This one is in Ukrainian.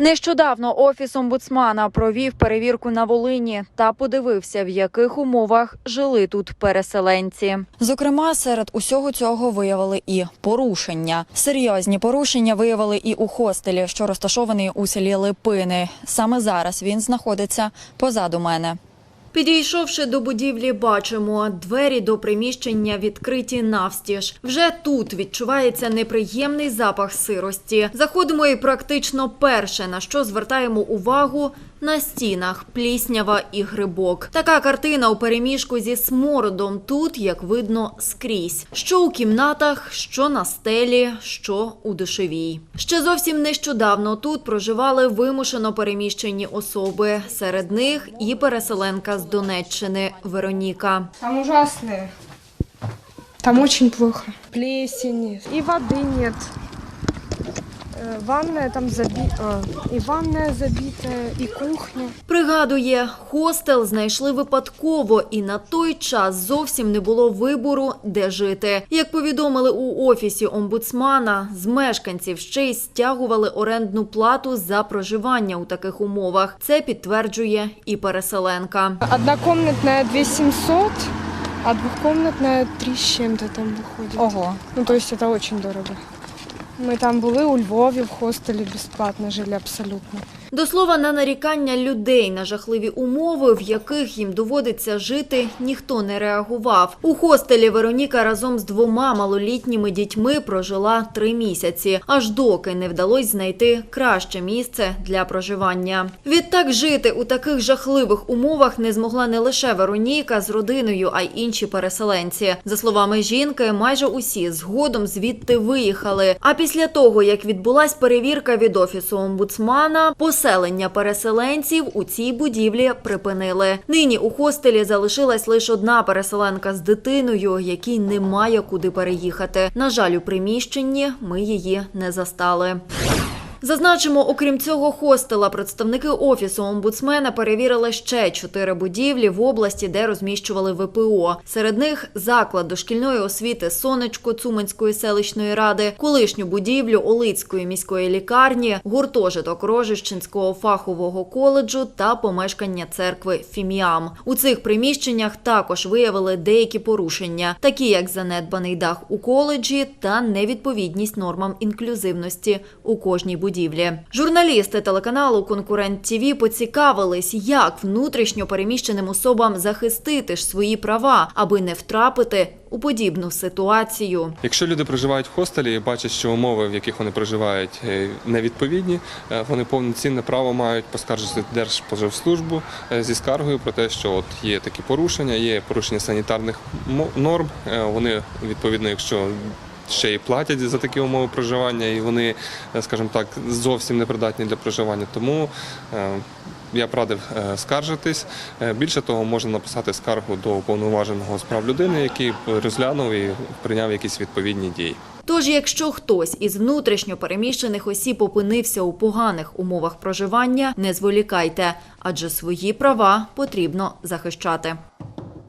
Нещодавно офіс омбудсмана провів перевірку на Волині та подивився, в яких умовах жили тут переселенці. Зокрема, серед усього цього виявили і порушення. Серйозні порушення виявили і у хостелі, що розташований у селі Липини. Саме зараз він знаходиться позаду мене. Підійшовши до будівлі, бачимо двері до приміщення відкриті навстіж. Вже тут відчувається неприємний запах сирості. Заходимо і практично перше, на що звертаємо увагу. На стінах пліснява і грибок. Така картина у переміжку зі смородом тут, як видно, скрізь. Що у кімнатах, що на стелі, що у душовій. Ще зовсім нещодавно тут проживали вимушено переміщені особи. Серед них і переселенка з Донеччини Вероніка. Там ужасные. Там очень плохо. Плесень. И воды нет. Э, Ванная там забита. И ванная забитая, и кухня. Пригадує, хостел знайшли випадково, і на той час зовсім не було вибору, де жити. Як повідомили у офісі омбудсмана, з мешканців ще й стягували орендну плату за проживання у таких умовах. Це підтверджує і переселенка. Однокомнатная 2700, а двухкомнатная 3 с чем-то там выходит. Ого. Ну, то есть это очень дорого. Мы там були у Львові в хостелі безплатно жили абсолютно. До слова, на нарікання людей на жахливі умови, в яких їм доводиться жити, ніхто не реагував. У хостелі Вероніка разом з двома малолітніми дітьми прожила три місяці, аж доки не вдалося знайти краще місце для проживання. Відтак жити у таких жахливих умовах не змогла не лише Вероніка з родиною, а й інші переселенці. За словами жінки, майже усі згодом звідти виїхали. А після того, як відбулась перевірка від офісу омбудсмана, поселення переселенців у цій будівлі припинили. Нині у хостелі залишилась лише одна переселенка з дитиною, якій немає куди переїхати. На жаль, у приміщенні ми її не застали. Зазначимо, окрім цього хостела, представники офісу омбудсмена перевірили ще чотири будівлі в області, де розміщували ВПО. Серед них заклад дошкільної освіти Сонечко Цуманської селищної ради, колишню будівлю Олицької міської лікарні, гуртожиток Рожищенського фахового коледжу та помешкання церкви Фіміам. У цих приміщеннях також виявили деякі порушення, такі як занедбаний дах у коледжі та невідповідність нормам інклюзивності у кожній будівлі. Журналісти телеканалу Конкурент ТІВІ поцікавились, як внутрішньо переміщеним особам захистити ж свої права, аби не втрапити у подібну ситуацію. Якщо люди проживають в хостелі і бачать, що умови, в яких вони проживають, е, невідповідні, е, вони повноцінне право мають поскаржити Держпоживслужбу е, зі скаргою про те, що от є такі порушення, є порушення санітарних норм. Вони відповідно, якщо ще й платять за такі умови проживання, і вони, е, скажімо так, зовсім не придатні для проживання. Тому е, я б радив е, скаржитись. Більше того, можна написати скаргу до уповноваженого з прав людини, який розглянув і прийняв якісь відповідні дії. Тож, якщо хтось із внутрішньо переміщених осіб опинився у поганих умовах проживання, не зволікайте, адже свої права потрібно захищати.